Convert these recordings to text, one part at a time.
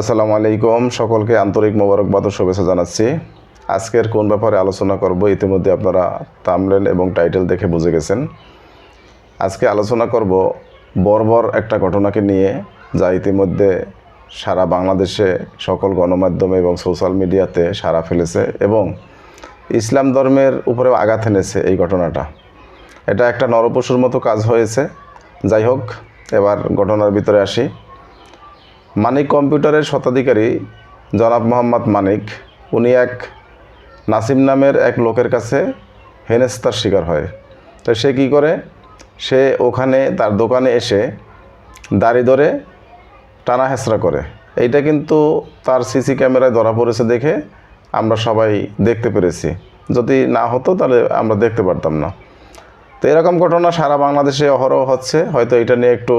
আসসালামু আলাইকুম। সকলকে আন্তরিক মোবারকবাদ শুভেচ্ছা জানাচ্ছি। আজকের কোন ব্যাপারে আলোচনা করব ইতিমধ্যে আপনারা তামলেন এবং টাইটেল দেখে বুঝে গেছেন। আজকে আলোচনা করব বর্বর একটা ঘটনাকে নিয়ে, যা ইতিমধ্যে সারা বাংলাদেশে সকল গণমাধ্যমে এবং সোশ্যাল মিডিয়াতে সাড়া ফেলেছে এবং ইসলাম ধর্মের উপরেও আঘাত এনেছে এই ঘটনাটা। এটা একটা নরপশুর মতো কাজ হয়েছে। যাই হোক, এবার ঘটনার ভিতরে আসি। মানিক কম্পিউটারের স্বত্বাধিকারী জনাব মোহাম্মদ মানিক। উনি এক নাসিম নামের এক লোকের কাছে হেনেস্তার শিকার হয়। তো সে কী করে? সে ওখানে তার দোকানে এসে দাড়ি ধরে টানা হেঁচড়া করে। এইটা কিন্তু তার সিসি ক্যামেরায় ধরা পড়েছে দেখে আমরা সবাই দেখতে পেরেছি। যদি না হতো তাহলে আমরা দেখতে পারতাম না। তো এরকম ঘটনা সারা বাংলাদেশে অহরহ হচ্ছে। হয়তো এটা নিয়ে একটু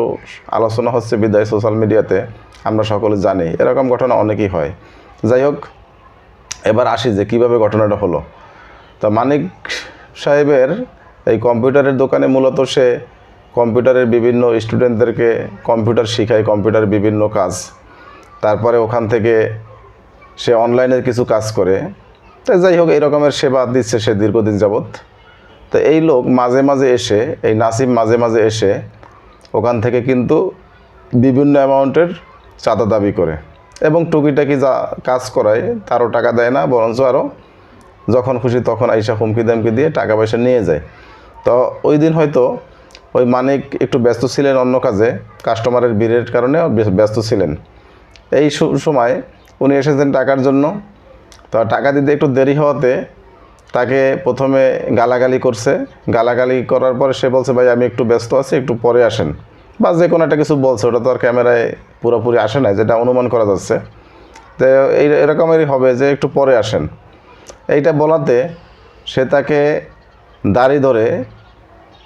আলোচনা হচ্ছে বিদায় সোশ্যাল মিডিয়াতে। আমরা সকলে জানি, এরকম ঘটনা অনেকই হয়। যাই হোক, এবার আসি যে কীভাবে ঘটনাটা হলো। তো মানিক সাহেবের এই কম্পিউটারের দোকানে মূলত সে কম্পিউটারের বিভিন্ন স্টুডেন্টদেরকে কম্পিউটার শেখায় কম্পিউটার বিভিন্ন কাজ। তারপরে ওখান থেকে সে অনলাইনের কিছু কাজ করে। তো যাই হোক, এই রকমের সেবা দিচ্ছে সে দীর্ঘদিন যাবৎ। তো এই লোক মাঝে মাঝে এসে, এই নাসিম মাঝে মাঝে এসে ওখান থেকে কিন্তু বিভিন্ন অ্যামাউন্টের চাঁদা দাবি করে। এবং টুকিটাকি যা কাজ করায়, তারও টাকা দেয় না, বরঞ্চ আরও যখন খুশি তখন আইসা হুমকি দামকি দিয়ে টাকা পয়সা নিয়ে যায়। তো ওই দিন হয়তো ওই মানিক একটু ব্যস্ত ছিলেন অন্য কাজে, কাস্টমারের ভিড়ের কারণে ব্যস্ত ছিলেন। এই সময় উনি এসেছেন টাকার জন্য। তো টাকা দিতে একটু দেরি হওয়াতে তাকে প্রথমে গালাগালি করছে। গালাগালি করার পরে সে বলছে, ভাই, আমি একটু ব্যস্ত আছি, একটু পরে আসেন। বা যে কোনো একটা কিছু বলছে, ওটা তো আর ক্যামেরায় পুরোপুরি আসে না, যেটা অনুমান করা যাচ্ছে। তো এই এরকমেরই হবে যে একটু পরে আসেন। এইটা বলাতে সে তাকে দাড়ি ধরে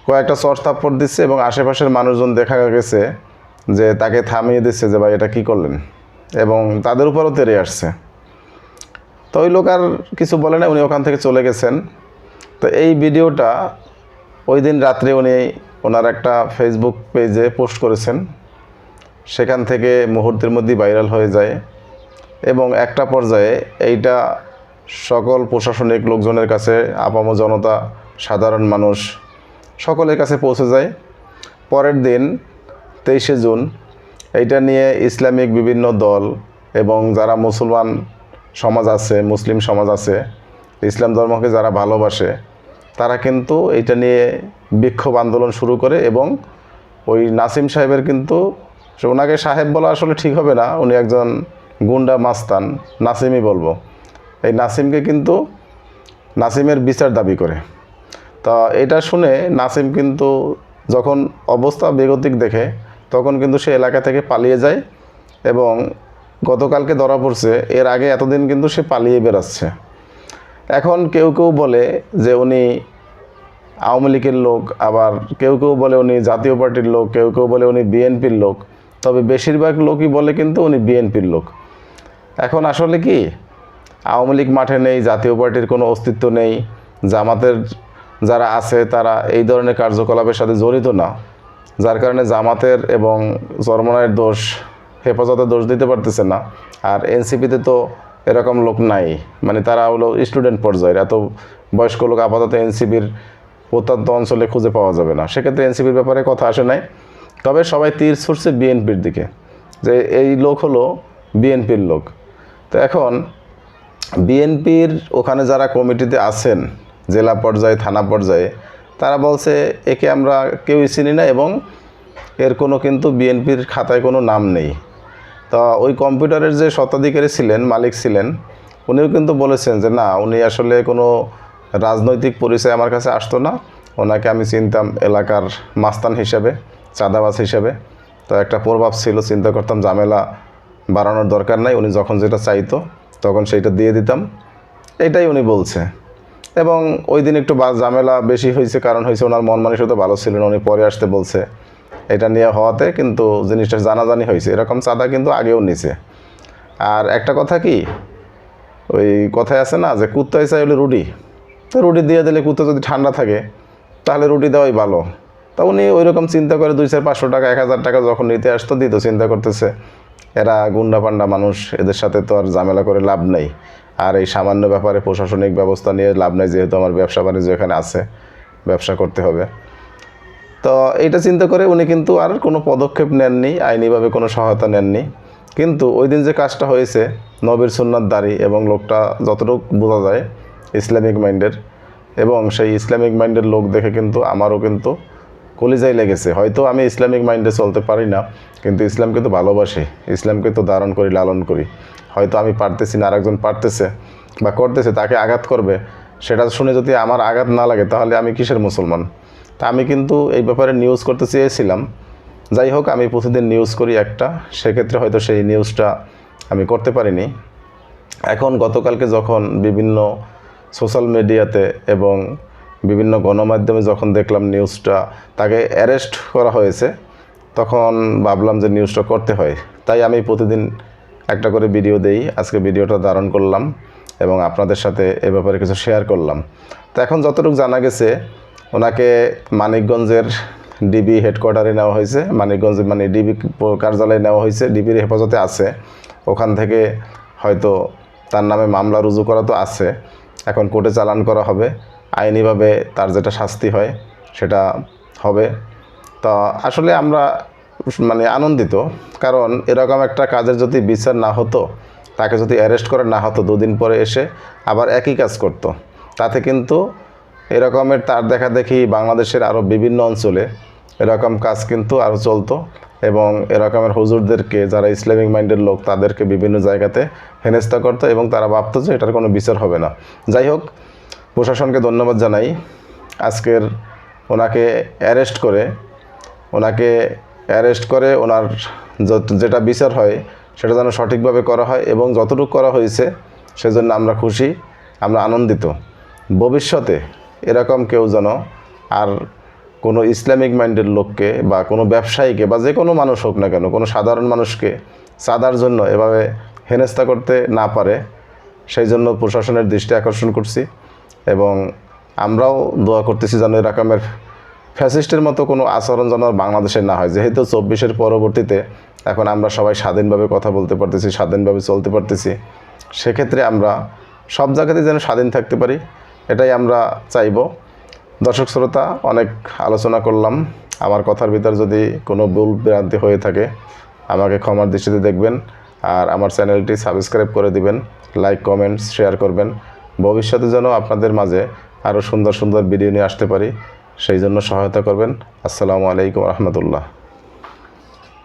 কয়েকটা চর থাপ্পড় দিচ্ছে এবং আশেপাশের মানুষজন দেখা গেছে যে তাকে থামিয়ে দিচ্ছে যে ভাই এটা কী করলেন এবং তাদের উপরও তেরে আসছে। তো ওই লোক আর কিছু বলে না, উনি ওখান থেকে চলে গেছেন। তো এই ভিডিওটা ওই দিন রাত্রে উনি ওনার একটা ফেসবুক পেজে পোস্ট করেছেন। সেখান থেকে মুহূর্তের মধ্যেই ভাইরাল হয়ে যায় এবং একটা পর্যায়ে এইটা সকল প্রশাসনিক লোকজনের কাছে আপাম জনতা, সাধারণ মানুষ সকলের কাছে পৌঁছে যায়। পরের দিন তেইশে জুন এইটা নিয়ে ইসলামিক বিভিন্ন দল এবং যারা মুসলমান সমাজ আছে, মুসলিম সমাজ আছে, ইসলাম ধর্মকে যারা ভালোবাসে তারা কিন্তু এইটা নিয়ে বিক্ষোভ আন্দোলন শুরু করে এবং ওই নাসিম সাহেবের কিন্তু ওনাকে সাহেব বলা আসলে ঠিক হবে না। উনি একজন গুন্ডা মাস্তান, নাসিমই বলব। এই নাসিমকে কিন্তু নাসিমের বিচার দাবি করে। তা এটা শুনে নাসিম কিন্তু যখন অবস্থা বেগতিক দেখে, তখন কিন্তু সে এলাকা থেকে পালিয়ে যায় এবং গতকালকে ধরা পড়ছে। এর আগে এতদিন কিন্তু সে পালিয়ে বেরাচ্ছে এখন কেউ কেউ বলে যে উনি আওয়ামী লীগের লোক, আবার কেউ কেউ বলে উনি জাতীয় পার্টির লোক, কেউ কেউ বলে উনি বিএনপির লোক। তবে বেশিরভাগ লোকই বলে কিন্তু উনি বিএনপির লোক। এখন আসলে কি? আওয়ামী লীগ মাঠে নেই, জাতীয় পার্টির কোনো অস্তিত্ব নেই, জামাতের যারা আছে তারা এই ধরনের কার্যকলাপের সাথে জড়িত না। যার কারণে জামাতের এবং চরমনায়ের দোষ, হেফাজতে দোষ দিতে পারতেছে না। আর এনসিপিতে তো এরকম লোক নাই। মানে তারা হলো স্টুডেন্ট পর্যায়ের। এত বয়স্ক লোক আপাতত এনসিপির প্রত্যন্ত অঞ্চলে খুঁজে পাওয়া যাবে না। সেক্ষেত্রে এনসিপির ব্যাপারে কথা আসে নাই। তবে সবাই তীর ছুটছে বিএনপির দিকে। যে এই লোক হলো বিএনপির লোক। তো এখন বিএনপির ওখানে যারা কমিটিতে আছেন, জেলা পর্যায়ে, থানা পর্যায়ে, তারা বলছে, একে আমরা কেউই চিনি না এবং এর কোনো কিন্তু বিএনপির খাতায় কোনো নাম নেই। তা ওই কম্পিউটারের যে স্বত্বাধিকারী ছিলেন, মালিক ছিলেন, উনিও কিন্তু বলেছেন যে না, উনি আসলে কোনো রাজনৈতিক পরিচয় আমার কাছে আসতো না। ওনাকে আমি চিনতাম এলাকার মাস্তান হিসেবে, চাঁদাবাজ হিসেবে। তো একটা প্রভাব ছিল, চিন্তা করতাম ঝামেলা বাড়ানোর দরকার নাই, উনি যখন যেটা চাইতো তখন সেইটা দিয়ে দিতাম। এটাই উনি বলছে। এবং ওই দিন একটু ঝামেলা বেশি হয়েছে, কারণ হয়েছে ওনার মন মানসিকতা ভালো ছিল না, উনি পরে আসতে বলছে। এটা নিয়ে হওয়াতে কিন্তু জিনিসটা জানাজানি হয়েছে। এরকম চাঁদা কিন্তু আগেও নিছে। আর একটা কথা কি, ওই কথায় আছে না যে কুত্তায় চাই হলে রুটি। তো রুটি দিয়ে দিলে কুত্তা যদি ঠান্ডা থাকে, তাহলে রুটি দেওয়াই ভালো। তা উনি ওই রকম চিন্তা করে দুই চার পাঁচশো টাকা, এক হাজার টাকা যখন নিতে আসতো, দিত, চিন্তা করতেছে, এরা গুন্ডা পান্ডা মানুষ, এদের সাথে তো আর ঝামেলা করে লাভ নেই। আর এই সামান্য ব্যাপারে প্রশাসনিক ব্যবস্থা নিয়ে লাভ নেই, যেহেতু আমার ব্যবসা বাণিজ্য এখানে আছে, ব্যবসা করতে হবে। তো এটা চিন্তা করে উনি কিন্তু আর কোনো পদক্ষেপ নেননি, আইনিভাবে কোনো সহায়তা নেননি। কিন্তু ওই দিন যে কাজটা হয়েছে, নবীর সুন্নাত দাড়ি এবং লোকটা যতটুকু বোঝা যায়, ইসলামিক মাইন্ডের, এবং সেই ইসলামিক মাইন্ডের লোক দেখে কিন্তু আমারও কিন্তু কলিজাই লেগেছে। হয়তো আমি ইসলামিক মাইন্ডে চলতে পারি না, কিন্তু ইসলামকে তো ভালোবাসি। ইসলামকে তো ধারণ করি, লালন করি। হয়তো আমি পারতেছি না, আরেকজন পারতেছে বা করতেছে, তাকে আঘাত করবে, সেটা শুনে যদি আমার আঘাত না লাগে, তাহলে আমি কিসের মুসলমান? তা আমি কিন্তু এই ব্যাপারে নিউজ করতে চেয়েছিলাম। যাই হোক, আমি প্রতিদিন নিউজ করি একটা, সেক্ষেত্রে হয়তো সেই নিউজটা আমি করতে পারিনি। এখন গতকালকে যখন বিভিন্ন সোশ্যাল মিডিয়াতে এবং বিভিন্ন গণমাধ্যমে যখন দেখলাম নিউজটা তাকে অ্যারেস্ট করা হয়েছে, তখন ভাবলাম যে নিউজটা করতে হয়। তাই আমি প্রতিদিন একটা করে ভিডিও দেই, আজকে ভিডিওটা ধারণ করলাম এবং আপনাদের সাথে এ ব্যাপারে কিছু শেয়ার করলাম। তো এখন যতটুকু জানা গেছে ওনাকে মানিকগঞ্জের ডিবি হেডকোয়ার্টারে নেওয়া হয়েছে। মানিকগঞ্জ মানে ডিবি কার্যালয়ে নেওয়া হয়েছে। ডিবির হেফাজতে আছে। ওখান থেকে হয়তো তার নামে মামলা রুজু করা তো আছে। এখন কোর্টে চালান করা হবে। আইনিভাবে তার যেটা শাস্তি হয়, সেটা হবে। তো আসলে আমরা মানে আনন্দিত, কারণ এরকম একটা কাজের যদি বিচার না হতো, তাকে যদি অ্যারেস্ট করা না হতো দুদিন পরে এসে আবার একই কাজ করত। তাতে কিন্তু এরকমের তার দেখা দেখি বাংলাদেশের আরও বিভিন্ন অঞ্চলে। এরকম কাজ কিন্তু আরও চলতো এবং এরকমের হুজুরদেরকে যারা ইসলামিক মাইন্ডের লোক, তাদেরকে বিভিন্ন জায়গাতে হেনস্থা করতো এবং তারা ভাবতো যে এটার কোনো বিচার হবে না। যাই হোক, প্রশাসনকে ধন্যবাদ জানাই। আজকের ওনাকে অ্যারেস্ট করে, ওনাকে অ্যারেস্ট করে ওনার যেটা বিচার হয়, সেটা যেন সঠিকভাবে করা হয় এবং যতটুকু করা হয়েছে, সেজন্য আমরা খুশি, আমরা আনন্দিত। ভবিষ্যতে এরকম কেউ যেন আর কোনো ইসলামিক মাইন্ডের লোককে বা কোনো ব্যবসায়ীকে বা যে কোনো মানুষ হোক না কেন, কোনো সাধারণ মানুষকে চাঁদার জন্য এভাবে হেনস্থা করতে না পারে, সেই জন্য প্রশাসনের দৃষ্টি আকর্ষণ করছি এবং আমরাও দোয়া করতেছি যেন এরকমের ফ্যাসিস্টের মতো কোনো আচরণ যেন বাংলাদেশে না হয়। যেহেতু চব্বিশের পরবর্তীতে এখন আমরা সবাই স্বাধীনভাবে কথা বলতে পারতেছি, স্বাধীনভাবে চলতে পারতেছি, সেক্ষেত্রে আমরা সব জায়গাতেই যেন স্বাধীন থাকতে পারি। এটাই আমরা চাইব। দর্শক শ্রোতা, অনেক আলোচনা করলাম। আমার কথার ভিতর যদি কোনো ভুল ভ্রান্তি হয়ে থাকে, আমাকে ক্ষমার দৃষ্টিতে দেখবেন আর আমার চ্যানেলটি সাবস্ক্রাইব করে দিবেন, লাইক কমেন্টস শেয়ার করবেন। ভবিষ্যতে যেন আপনাদের মাঝে আরও সুন্দর সুন্দর ভিডিও নিয়ে আসতে পারি, সেই জন্য সহায়তা করবেন। আসসালামু আলাইকুম রহমতুল্লাহ।